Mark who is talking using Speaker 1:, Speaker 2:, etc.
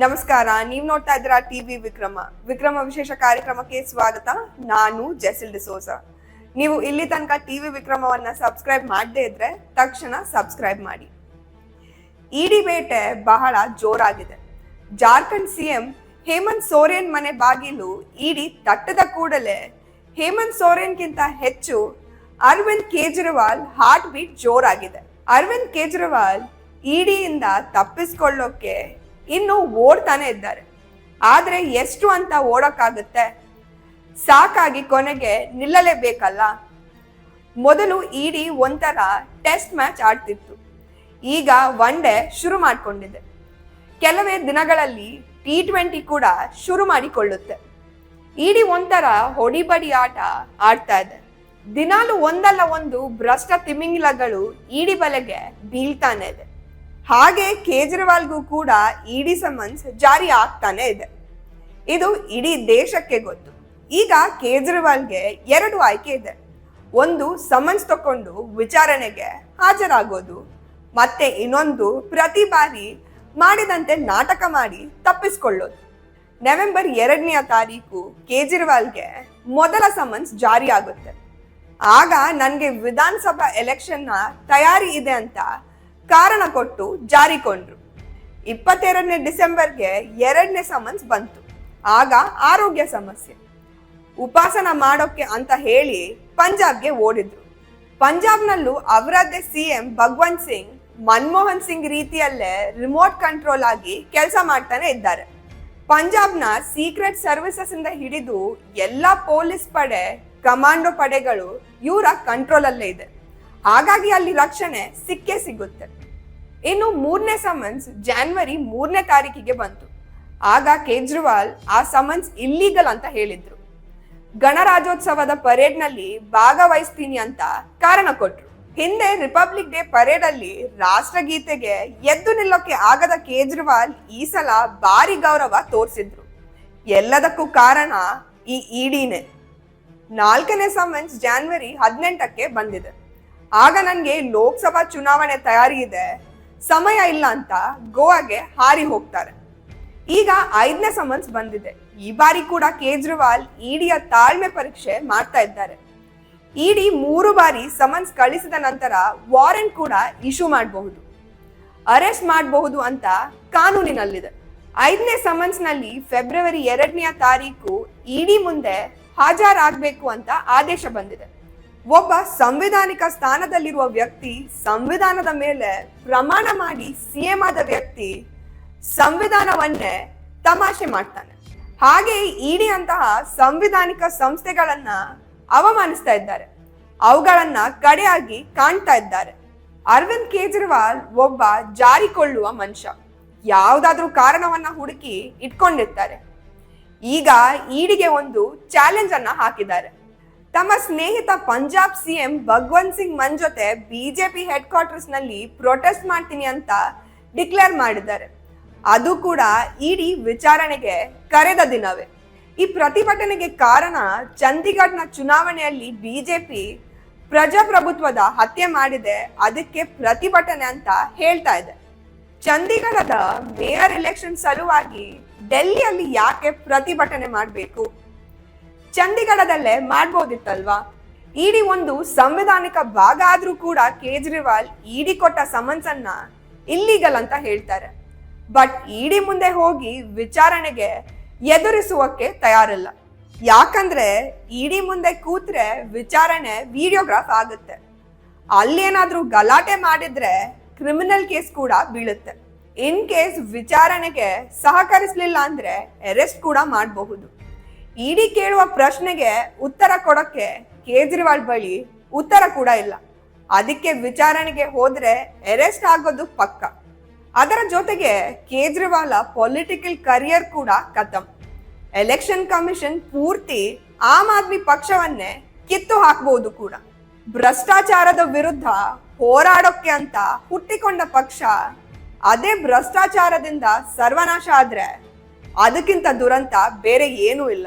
Speaker 1: ನಮಸ್ಕಾರ, ನೀವು ನೋಡ್ತಾ ಇದ್ದೀರಾ ಟಿವಿ ವಿಕ್ರಮ. ವಿಕ್ರಮ ವಿಶೇಷ ಕಾರ್ಯಕ್ರಮಕ್ಕೆ ಸ್ವಾಗತ. ನಾನು ಜೆಸಿಲ್ ಡಿಸೋಸ ನೀವು ಇಲ್ಲಿ ತನಕ ಟಿವಿ ವಿಕ್ರಮವನ್ನ ಸಬ್ಸ್ಕ್ರೈಬ್ ಮಾಡದೇ ಇದ್ರೆ ತಕ್ಷಣ ಸಬ್ಸ್ಕ್ರೈಬ್ ಮಾಡಿ. ಇಡಿ ಬೇಟೆ ಬಹಳ ಜೋರಾಗಿದೆ. ಜಾರ್ಖಂಡ್ ಸಿಎಂ ಹೇಮಂತ್ ಸೋರೆನ್ ಮನೆ ಬಾಗಿಲು ಇಡಿ ತಟ್ಟದ ಕೂಡಲೇ. ಹೇಮಂತ್ ಸೋರೆನ್ಗಿಂತ ಹೆಚ್ಚು ಅರವಿಂದ್ ಕೇಜ್ರಿವಾಲ್ ಹಾರ್ಟ್ ಬೀಟ್ ಜೋರಾಗಿದೆ. ಅರವಿಂದ್ ಕೇಜ್ರಿವಾಲ್ ಇಡಿಯಿಂದ ತಪ್ಪಿಸ್ಕೊಳ್ಳೋಕೆ ಇನ್ನು ಓಡ್ತಾನೆ ಇದ್ದಾರೆ. ಆದ್ರೆ ಎಷ್ಟು ಅಂತ ಓಡಕ್ಕಾಗುತ್ತೆ? ಸಾಕಾಗಿ ಕೊನೆಗೆ ನಿಲ್ಲಲೇಬೇಕಲ್ಲ? ಮೊದಲು ಇಡಿ ಒಂಥರ ಟೆಸ್ಟ್ ಮ್ಯಾಚ್ ಆಡ್ತಿತ್ತು. ಈಗ ಒನ್ ಡೇ ಶುರು ಮಾಡಿಕೊಂಡಿದೆ. ಕೆಲವೇ ದಿನಗಳಲ್ಲಿ ಟಿ ಟ್ವೆಂಟಿ ಕೂಡ ಶುರು ಮಾಡಿಕೊಳ್ಳುತ್ತೆ. ಇಡಿ ಒಂಥರ ಹೊಡಿಬಡಿ ಆಟ ಆಡ್ತಾ ಇದೆ. ದಿನಾಲು ಒಂದಲ್ಲ ಒಂದು ಭ್ರಷ್ಟ ತಿಮಿಂಗಿಲಗಳು ಇಡಿ ಬಲೆಗೆ ಬೀಳ್ತಾನೆ ಇದೆ. ಹಾಗೆ ಕೇಜ್ರಿವಾಲ್ಗೂ ಕೂಡ ಇಡಿ ಸಮನ್ಸ್ ಜಾರಿ ಆಗ್ತಾನೆ ಇದೆ. ಇದು ಇಡೀ ದೇಶಕ್ಕೆ ಗೊತ್ತು. ಈಗ ಕೇಜ್ರಿವಾಲ್ಗೆ ಎರಡು ಆಯ್ಕೆ ಇದೆ. ಒಂದು ಸಮನ್ಸ್ ತಕೊಂಡು ವಿಚಾರಣೆಗೆ ಹಾಜರಾಗೋದು, ಮತ್ತೆ ಇನ್ನೊಂದು ಪ್ರತಿ ಬಾರಿ ಮಾಡಿದಂತೆ ನಾಟಕ ಮಾಡಿ ತಪ್ಪಿಸ್ಕೊಳ್ಳೋದು. ನವೆಂಬರ್ ಎರಡನೆಯ ತಾರೀಕು ಕೇಜ್ರಿವಾಲ್ಗೆ ಮೊದಲ ಸಮನ್ಸ್ ಜಾರಿ ಆಗುತ್ತೆ ಆಗ ನನಗೆ ವಿಧಾನಸಭಾ ಎಲೆಕ್ಷನ್ನ ತಯಾರಿ ಇದೆ ಅಂತ ಕಾರಣ ಕೊಟ್ಟು ಜಾರಿಕೊಂಡ್ರು. ಇಪ್ಪತ್ತೆರಡನೇ ಡಿಸೆಂಬರ್ಗೆ ಎರಡನೇ ಸಮನ್ಸ್ ಬಂತು. ಆಗ ಆರೋಗ್ಯ ಸಮಸ್ಯೆ. ಉಪಾಸನ ಮಾಡೋಕ್ಕೆ ಅಂತ ಹೇಳಿ ಪಂಜಾಬ್ಗೆ ಓಡಿದ್ರು. ಪಂಜಾಬ್ನಲ್ಲೂ ಅವರದ್ದೇ ಸಿ ಎಂ ಭಗವಂತ್ ಸಿಂಗ್, ಮನಮೋಹನ್ ಸಿಂಗ್ ರೀತಿಯಲ್ಲೇ ರಿಮೋಟ್ ಕಂಟ್ರೋಲ್ ಆಗಿ ಕೆಲಸ ಮಾಡ್ತಾನೆ ಇದ್ದಾರೆ. ಪಂಜಾಬ್ನ ಸೀಕ್ರೆಟ್ ಸರ್ವಿಸಸ್ ಇಂದ ಹಿಡಿದು ಎಲ್ಲ ಪೊಲೀಸ್ ಪಡೆ, ಕಮಾಂಡೋ ಪಡೆಗಳು ಇವರ ಕಂಟ್ರೋಲ್ ಅಲ್ಲೇ ಇದೆ. ಹಾಗಾಗಿ ಅಲ್ಲಿ ರಕ್ಷಣೆ ಸಿಕ್ಕೇ ಸಿಗುತ್ತೆ. ಇನ್ನು ಮೂರನೇ ಸಮನ್ಸ್ ಜಾನ್ವರಿ ಮೂರನೇ ತಾರೀಕಿಗೆ ಬಂತು. ಆಗ ಕೇಜ್ರಿವಾಲ್ ಆ ಸಮನ್ಸ್ ಇಲ್ಲೀಗಲ್ ಅಂತ ಹೇಳಿದ್ರು. ಗಣರಾಜ್ಯೋತ್ಸವದ ಪರೇಡ್ನಲ್ಲಿ ಭಾಗವಹಿಸ್ತೀನಿ ಅಂತ ಕಾರಣ ಕೊಟ್ರು. ಹಿಂದೆ ರಿಪಬ್ಲಿಕ್ ಡೇ ಪರೇಡ್ ಅಲ್ಲಿ ರಾಷ್ಟ್ರಗೀತೆಗೆ ಎದ್ದು ನಿಲ್ಲೋಕೆ ಆಗದ ಕೇಜ್ರಿವಾಲ್ ಈ ಸಲ ಭಾರಿ ಗೌರವ ತೋರಿಸಿದ್ರು. ಎಲ್ಲದಕ್ಕೂ ಕಾರಣ ಈ ಇಡಿನೇ ನಾಲ್ಕನೇ ಸಮನ್ಸ್ ಜಾನ್ವರಿ ಹದಿನೆಂಟಕ್ಕೆ ಬಂದಿದೆ. ಆಗ ನನಗೆ ಲೋಕಸಭಾ ಚುನಾವಣೆ ತಯಾರಿ ಇದೆ, ಸಮಯ ಇಲ್ಲ ಅಂತ ಗೋವಾಗೆ ಹಾರಿ ಹೋಗ್ತಾರೆ. ಈಗ ಐದನೇ ಸಮನ್ಸ್ ಬಂದಿದೆ. ಈ ಬಾರಿ ಕೂಡ ಕೇಜ್ರಿವಾಲ್ ಇಡಿಯ ತಾಳ್ಮೆ ಪರೀಕ್ಷೆ ಮಾಡ್ತಾ ಇದ್ದಾರೆ. ಇಡಿ ಮೂರು ಬಾರಿ ಸಮನ್ಸ್ ಕಳಿಸಿದ ನಂತರ ವಾರೆಂಟ್ ಕೂಡ ಇಶ್ಯೂ ಮಾಡಬಹುದು. ಅರೆಸ್ಟ್ ಮಾಡಬಹುದು ಅಂತ ಕಾನೂನಿನಲ್ಲಿದೆ. ಐದನೇ ಸಮನ್ಸ್ನಲ್ಲಿ ಫೆಬ್ರವರಿ ಎರಡನೆಯ ತಾರೀಕು ಇಡಿ ಮುಂದೆ ಹಾಜರಾಗಬೇಕು ಅಂತ ಆದೇಶ ಬಂದಿದೆ. ಒಬ್ಬ ಸಂವಿಧಾನಿಕ ಸ್ಥಾನದಲ್ಲಿರುವ ವ್ಯಕ್ತಿ ಸಂವಿಧಾನದ ಮೇಲೆ ಪ್ರಮಾಣ ಮಾಡಿ ಸಿಎಂ ಆದ ವ್ಯಕ್ತಿ ಸಂವಿಧಾನವನ್ನೇ ತಮಾಷೆ ಮಾಡ್ತಾನೆ. ಹಾಗೆ ಇಡಿ ಅಂತಹ ಸಂವಿಧಾನಿಕ ಸಂಸ್ಥೆಗಳನ್ನ ಅವಮಾನಿಸ್ತಾ ಇದ್ದಾರೆ. ಅವುಗಳನ್ನ ಕಡೆಯಾಗಿ ಕಾಣ್ತಾ ಇದ್ದಾರೆ. ಅರವಿಂದ್ ಕೇಜ್ರಿವಾಲ್ ಒಬ್ಬ ಜಾರಿಕೊಳ್ಳುವ ಮನುಷ್ಯ. ಯಾವುದಾದ್ರೂ ಕಾರಣವನ್ನ ಹುಡುಕಿ ಇಟ್ಕೊಂಡಿರ್ತಾರೆ. ಈಗ ಈಡಿಗೆ ಒಂದು ಚಾಲೆಂಜ್ ಅನ್ನ ಹಾಕಿದ್ದಾರೆ. ತಮ್ಮ ಸ್ನೇಹಿತ ಪಂಜಾಬ್ ಸಿಎಂ ಭಗವಂತ್ ಸಿಂಗ್ ಮನ್ ಜೊತೆ ಬಿಜೆಪಿ ಹೆಡ್ ಕ್ವಾರ್ಟರ್ಸ್ನಲ್ಲಿ ಪ್ರೊಟೆಸ್ಟ್ ಮಾಡ್ತೀನಿ ಅಂತ ಡಿಕ್ಲೇರ್ ಮಾಡಿದ್ದಾರೆ. ಅದು ಕೂಡ ಇಡಿ ವಿಚಾರಣೆಗೆ ಕರೆದ ದಿನವೇ. ಈ ಪ್ರತಿಭಟನೆಗೆ ಕಾರಣ ಚಂಡೀಗಢನ ಚುನಾವಣೆಯಲ್ಲಿ ಬಿಜೆಪಿ ಪ್ರಜಾಪ್ರಭುತ್ವದ ಹತ್ಯೆ ಮಾಡಿದೆ, ಅದಕ್ಕೆ ಪ್ರತಿಭಟನೆ ಅಂತ ಹೇಳ್ತಾ ಇದೆ. ಚಂಡೀಗಢದ ಮೇಯರ್ ಎಲೆಕ್ಷನ್ ಸಲುವಾಗಿ ಡೆಲ್ಲಿಯಲ್ಲಿ ಯಾಕೆ ಪ್ರತಿಭಟನೆ ಮಾಡಬೇಕು? ಚಂಡೀಗಢದಲ್ಲೇ ಮಾಡ್ಬೋದಿತ್ತಲ್ವಾ? ಇಡಿ ಒಂದು ಸಂವಿಧಾನಿಕ ಭಾಗ ಆದ್ರೂ ಕೂಡ ಕೇಜ್ರಿವಾಲ್ ಇಡಿ ಕೊಟ್ಟ ಸಮನ್ಸ್ ಅನ್ನ ಇಲ್ಲಿಗಲ್ ಅಂತ ಹೇಳ್ತಾರೆ. ಬಟ್ ಇಡಿ ಮುಂದೆ ಹೋಗಿ ವಿಚಾರಣೆಗೆ ಎದುರಿಸುವಕ್ಕೆ ತಯಾರಿಲ್ಲ. ಯಾಕಂದ್ರೆ ಇಡಿ ಮುಂದೆ ಕೂತ್ರೆ ವಿಚಾರಣೆ ವಿಡಿಯೋಗ್ರಾಫ್ ಆಗುತ್ತೆ. ಅಲ್ಲೇನಾದ್ರೂ ಗಲಾಟೆ ಮಾಡಿದ್ರೆ ಕ್ರಿಮಿನಲ್ ಕೇಸ್ ಕೂಡ ಬೀಳುತ್ತೆ. ಇನ್ ಕೇಸ್ ವಿಚಾರಣೆಗೆ ಸಹಕರಿಸಲಿಲ್ಲ ಅಂದ್ರೆ ಅರೆಸ್ಟ್ ಕೂಡ ಮಾಡಬಹುದು. ಇಡಿ ಕೇಳುವ ಪ್ರಶ್ನೆಗೆ ಉತ್ತರ ಕೊಡಕ್ಕೆ ಕೇಜ್ರಿವಾಲ್ ಬಳಿ ಉತ್ತರ ಕೂಡ ಇಲ್ಲ. ಅದಕ್ಕೆ ವಿಚಾರಣೆಗೆ ಹೋದ್ರೆ ಅರೆಸ್ಟ್ ಆಗೋದು ಪಕ್ಕ. ಅದರ ಜೊತೆಗೆ ಕೇಜ್ರಿವಾಲ ಪೊಲಿಟಿಕಲ್ ಕರಿಯರ್ ಕೂಡ ಕತಮ್ ಎಲೆಕ್ಷನ್ ಕಮಿಷನ್ ಪೂರ್ತಿ ಆಮ್ ಆದ್ಮಿ ಪಕ್ಷವನ್ನೇ ಕಿತ್ತು ಹಾಕಬಹುದು ಕೂಡ. ಭ್ರಷ್ಟಾಚಾರದ ವಿರುದ್ಧ ಹೋರಾಡೋಕೆ ಅಂತ ಹುಟ್ಟಿಕೊಂಡ ಪಕ್ಷ ಅದೇ ಭ್ರಷ್ಟಾಚಾರದಿಂದ ಸರ್ವನಾಶ ಆದ್ರೆ ಅದಕ್ಕಿಂತ ದುರಂತ ಬೇರೆ ಏನೂ ಇಲ್ಲ.